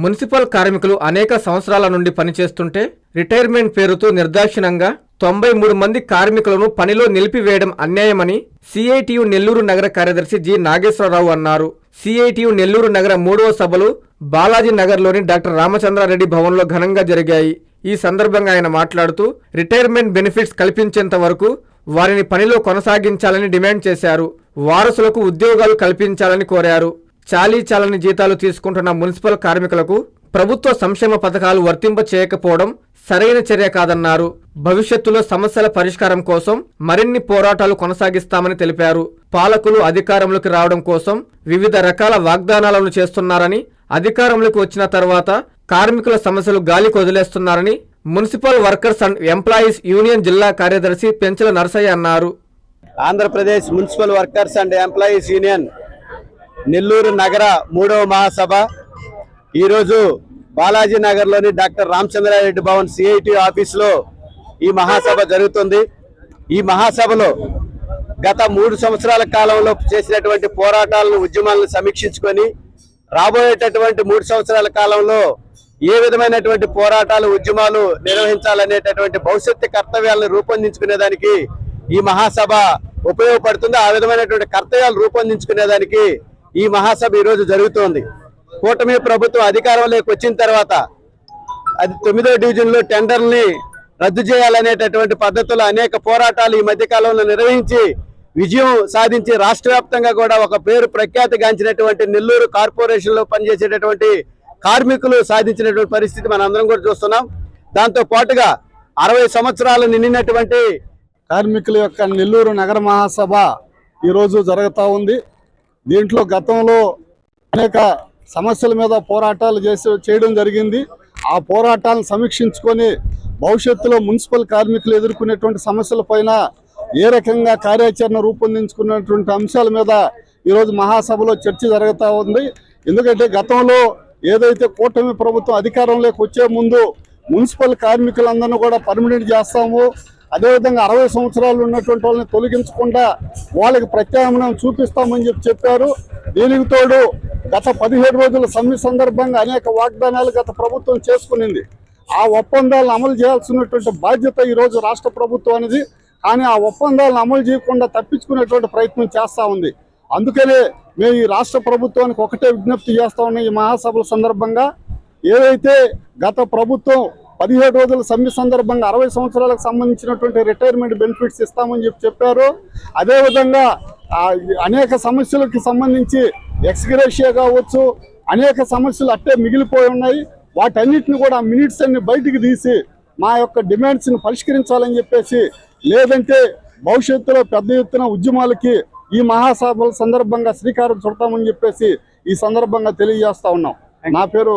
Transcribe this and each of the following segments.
Municipal కార్మికులు అనేక సంవత్సరాల నుండి పనిచేస్తుంటే రిటైర్మెంట్ పేరుతో నిర్దాక్షిణంగా తొంభై మూడు మంది కార్మికులను పనిలో నిలిపివేయడం అన్యాయమని సిఐటియు నెల్లూరు నగర కార్యదర్శి జి నాగేశ్వరరావు అన్నారు. సిఐటియు నెల్లూరు నగర మూడవ సభలు బాలాజీ నగర్లోని డాక్టర్ రామచంద్రారెడ్డి భవన్లో ఘనంగా జరిగాయి. ఈ సందర్భంగా ఆయన మాట్లాడుతూ రిటైర్మెంట్ బెనిఫిట్స్ కల్పించేంత వరకు వారిని పనిలో కొనసాగించాలని డిమాండ్ చేశారు. వారసులకు ఉద్యోగాలు కల్పించాలని కోరారు. చాలీ చాలని జీతాలు తీసుకుంటున్న మున్సిపల్ కార్మికులకు ప్రభుత్వ సంక్షేమ పథకాలు వర్తింప చేయకపోవడం సరైన చర్య కాదన్నారు. భవిష్యత్తులో సమస్యల పరిష్కారం కోసం మరిన్ని పోరాటాలు కొనసాగిస్తామని తెలిపారు. పాలకులు అధికారంలోకి రావడం కోసం వివిధ రకాల వాగ్దానాలను చేస్తున్నారని అధికారంలోకి వచ్చిన తర్వాత కార్మికుల సమస్యలు గాలికి వదిలేస్తున్నారని municipal workers and employees union జిల్లా కార్యదర్శి పెంచల నరసయ్య అన్నారు. Andhra Pradesh municipal workers and employees union Nellore నగర మూడవ మహాసభ. ఈరోజు బాలాజీ నగర్లోని డాక్టర్ రామచంద్రారెడ్డి భవన్ సిఐటి ఆఫీసులో ఈ మహాసభ జరుగుతుంది. ఈ మహాసభలో గత మూడు సంవత్సరాల కాలంలో చేసినటువంటి పోరాటాలను ఉద్యమాలను సమీక్షించుకొని రాబోయేటటువంటి మూడు సంవత్సరాల కాలంలో ఏ విధమైనటువంటి పోరాటాలు ఉద్యమాలు నిర్వహించాలనేటటువంటి భవిష్యత్తు కర్తవ్యాలను రూపొందించుకునేదానికి ఈ మహాసభ ఉపయోగపడుతుంది ఆ విధమైనటువంటి కర్తవ్యాలు రూపొందించుకునేదానికి ఈ మహాసభ ఈరోజు జరుగుతోంది. కూటమి ప్రభుత్వం అధికారంలోకి వచ్చిన తర్వాత అది తొమ్మిదో డివిజన్లో టెండర్ని రద్దు చేయాలనేటటువంటి పద్ధతులు అనేక పోరాటాలు ఈ మధ్యకాలంలో నిర్వహించి విజయం సాధించి రాష్ట్ర వ్యాప్తంగా కూడా ఒక పేరు ప్రఖ్యాతిగాంచినటువంటి నెల్లూరు కార్పొరేషన్లో పనిచేసేటటువంటి కార్మికులు సాధించినటువంటి పరిస్థితి మనం అందరం కూడా చూస్తున్నాం. దాంతో పాటుగా అరవై సంవత్సరాలు నిండినటువంటి కార్మికుల యొక్క నెల్లూరు నగర మహాసభ ఈరోజు జరుగుతూ ఉంది. దీంట్లో గతంలో అనేక సమస్యల మీద పోరాటాలు చేసి చేయడం జరిగింది. ఆ పోరాటాలను సమీక్షించుకొని భవిష్యత్తులో మున్సిపల్ కార్మికులు ఎదుర్కొనేటువంటి సమస్యల పైన ఏ రకంగా కార్యాచరణ రూపొందించుకున్నటువంటి అంశాల మీద ఈరోజు మహాసభలో చర్చ జరుగుతూ ఉంది. ఎందుకంటే గతంలో ఏదైతే కూటమి ప్రభుత్వం అధికారంలోకి వచ్చే ముందు మున్సిపల్ కార్మికులందరినీ కూడా పర్మనెంట్ చేస్తాము. అదేవిధంగా అరవై సంవత్సరాలు ఉన్నటువంటి వాళ్ళని తొలగించకుండా వాళ్ళకి ప్రత్యామ్నాయం చూపిస్తామని చెప్పి చెప్పారు. దీనికి తోడు గత పదిహేడు రోజుల సమ్మె సందర్భంగా అనేక వాగ్దానాలు గత ప్రభుత్వం చేసుకునింది. ఆ ఒప్పందాలను అమలు చేయాల్సినటువంటి బాధ్యత ఈరోజు రాష్ట్ర ప్రభుత్వం అనేది కానీ ఆ ఒప్పందాలను అమలు చేయకుండా తప్పించుకునేటువంటి ప్రయత్నం చేస్తూ ఉంది. అందుకనే మేము ఈ రాష్ట్ర ప్రభుత్వానికి ఒకటే విజ్ఞప్తి చేస్తా ఉన్నాం ఈ మహాసభల సందర్భంగా. ఏదైతే గత ప్రభుత్వం పదిహేడు రోజుల సమ్మె సందర్భంగా అరవై సంవత్సరాలకు సంబంధించినటువంటి రిటైర్మెంట్ బెనిఫిట్స్ ఇస్తామని చెప్పి చెప్పారు. అదేవిధంగా అనేక సమస్యలకు సంబంధించి ఎక్స్గ్రేషియా కావచ్చు అనేక సమస్యలు అట్టే మిగిలిపోయి ఉన్నాయి. వాటన్నిటిని కూడా మినిట్స్ అన్ని బయటికి తీసి మా యొక్క డిమాండ్స్ని పరిష్కరించాలని చెప్పేసి లేదంటే భవిష్యత్తులో పెద్ద ఎత్తున ఉద్యమాలకి ఈ మహాసభల సందర్భంగా శ్రీకారం చుడతామని చెప్పేసి ఈ సందర్భంగా తెలియజేస్తా ఉన్నాం. నా పేరు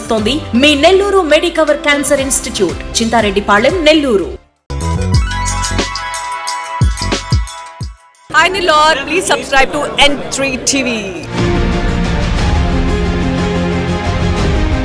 అందిస్తోంది మీ Nellore Medicover cancer institute Chintareddypalem Nellore Hi Nilor, please subscribe to N3 TV.